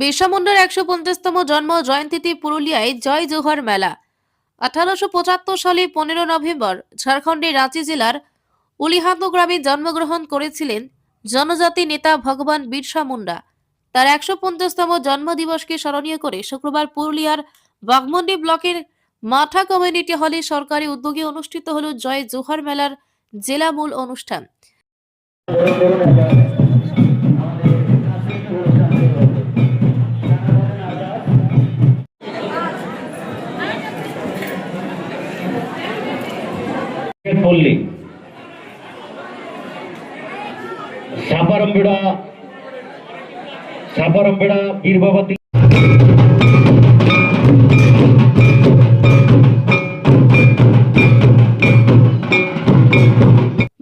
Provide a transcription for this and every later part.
বিরসা একশো পঞ্চাশতম জন্ম জয়ন্তীতে পুরুলিয়ায় জয় জোহর মেলা। আঠারোশো পঁচাত্তর সালে পনেরো নভেম্বর ঝাড়খণ্ডের রাঁচি জেলার উলিহাত গ্রামে জন্মগ্রহণ করেছিলেন জনজাতি নেতা ভগবান বিরসা মুন্ডা তার একশো পঞ্চাশতম জন্মদিবসকে স্মরণীয় করে শুক্রবার পুরুলিয়ার বাগমন্ডি ব্লকের মাঠা কমিউনিটি হলে সরকারি উদ্যোগে অনুষ্ঠিত হল জয় জোহার মেলার জেলা মূল অনুষ্ঠান। সাপারম্বিড়া সাপারম্বিড়া বীর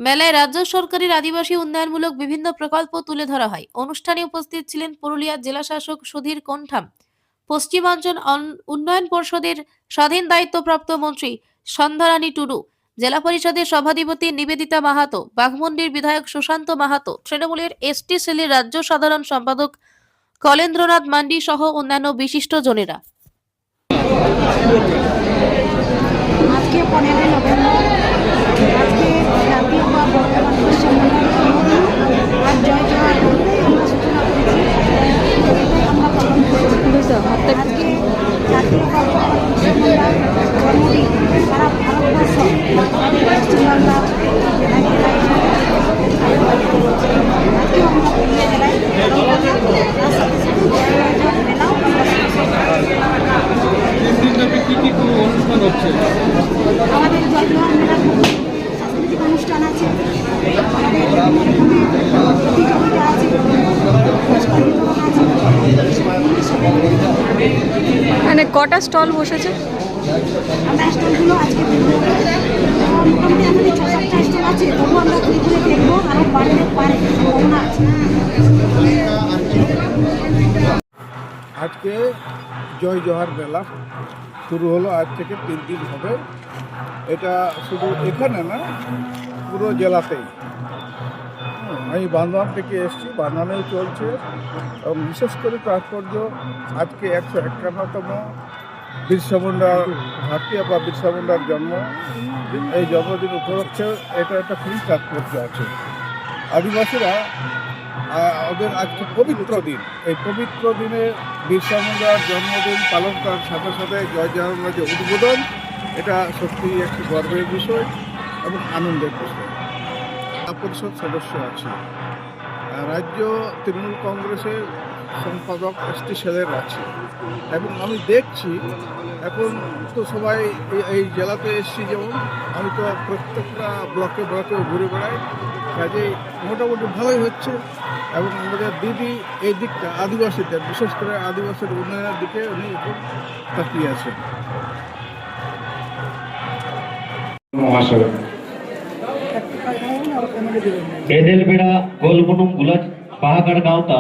মেলায় রাজ্য সরকারের আদিবাসী উন্নয়নমূলক বিভিন্ন প্রকল্প তুলে ধরা হয়। অনুষ্ঠানে উপস্থিত ছিলেন পুরুলিয়া জেলা শাসক সুধীর কোনঠাম। পশ্চিমাঞ্চল উন্নয়ন পর্ষদের স্বাধীন দায়িত্বপ্রাপ্ত মন্ত্রী সন্ধ্যারানী টুডু, জেলা পরিষদের সভাধিপতি নিবেদিতা মাহাতো, বাঘমুন্ডির বিধায়ক সুশান্ত মাহাতো, তৃণমূলের এসটি সেলের রাজ্য সাধারণ সম্পাদক কলেন্দ্রনাথ মান্ডি সহ অন্যান্য বিশিষ্ট জনেরা। আজকে পনেরোই নভেম্বর আজকে জাতীয় বা বর্তমান পশ্চিমবঙ্গের জন্মদিন আর জয় জওয়ার বলতেই আমরা সূচনা করেছি এটাই আমরা পালন করেছি আজকে জাতীয় বা বর্তমান পশ্চিমবঙ্গের জন্মদিন সারা ভারতবর্ষ আমাদের পশ্চিমবাংলার জেলায় জেলায় আজকেও আমরা পুরুলিয়া জেলায় পালন করি তার সাথে সাথে জয় জওয়ার মেলাও আমরা আমাদের জয়জোহার মেলার মধ্যে সাংস্কৃতিক অনুষ্ঠান আছে আমাদের বিভিন্ন রকমের প্রতিযোগিতা আছে পুরস্কার বিতরণ আছে এই সবের মানে কটা স্টল বসেছে? আমরা স্টলগুলো আজকে দেখব। মোটামুটি আমাদের ছ সাতটা স্টল আছে তবু আমরা ঘুরে ঘুরে দেখব আরও বাড়তে পারে সম্ভাবনা আছে। আজকে জয় জোহার মেলা শুরু হলো আজ থেকে তিন দিন হবে। এটা শুধু এখানে না পুরো জেলাতেই। আমি বান্দোয়ান থেকে এসেছি বান্দোয়ানেও চলছে। এবং বিশেষ করে তাৎপর্য, আজকে একশো একান্নতম বিরসা মুন্ডার বা বিরসা মুন্ডার জন্ম। এই জন্মদিন উপলক্ষে এটা একটা খুবই তাৎপর্য আছে। আদিবাসীরা ওদের আজকে পবিত্র দিন। এই পবিত্র দিনে বিরসা মুন্ডার জন্মদিন পালন করার সাথে সাথে জয় যে উদ্বোধন, এটা সত্যি একটি গর্বের বিষয় এবং আনন্দের বিষয়। পরিষদ সদস্য আছে। রাজ্য তৃণমূল কংগ্রেসের সম্পাদক এস টি সেলের আছে। এবং আমি দেখছি, এখন তো সবাই এই- জেলাতে এসছি যেমন, আমি তো প্রত্যেকটা ব্লকে ব্লকে ঘুরে বেড়াই। কাজেই মোটামুটি ভালোই হচ্ছে। এবং আমাদের দিদি এই দিকটা আদিবাসীদের, বিশেষ করে আদিবাসীর উন্নয়নের দিকে উনি খুব তাকিয়ে আছেন। মহাশয় एदेलबेडा गोलगुणुम गुलाज पहागड गावता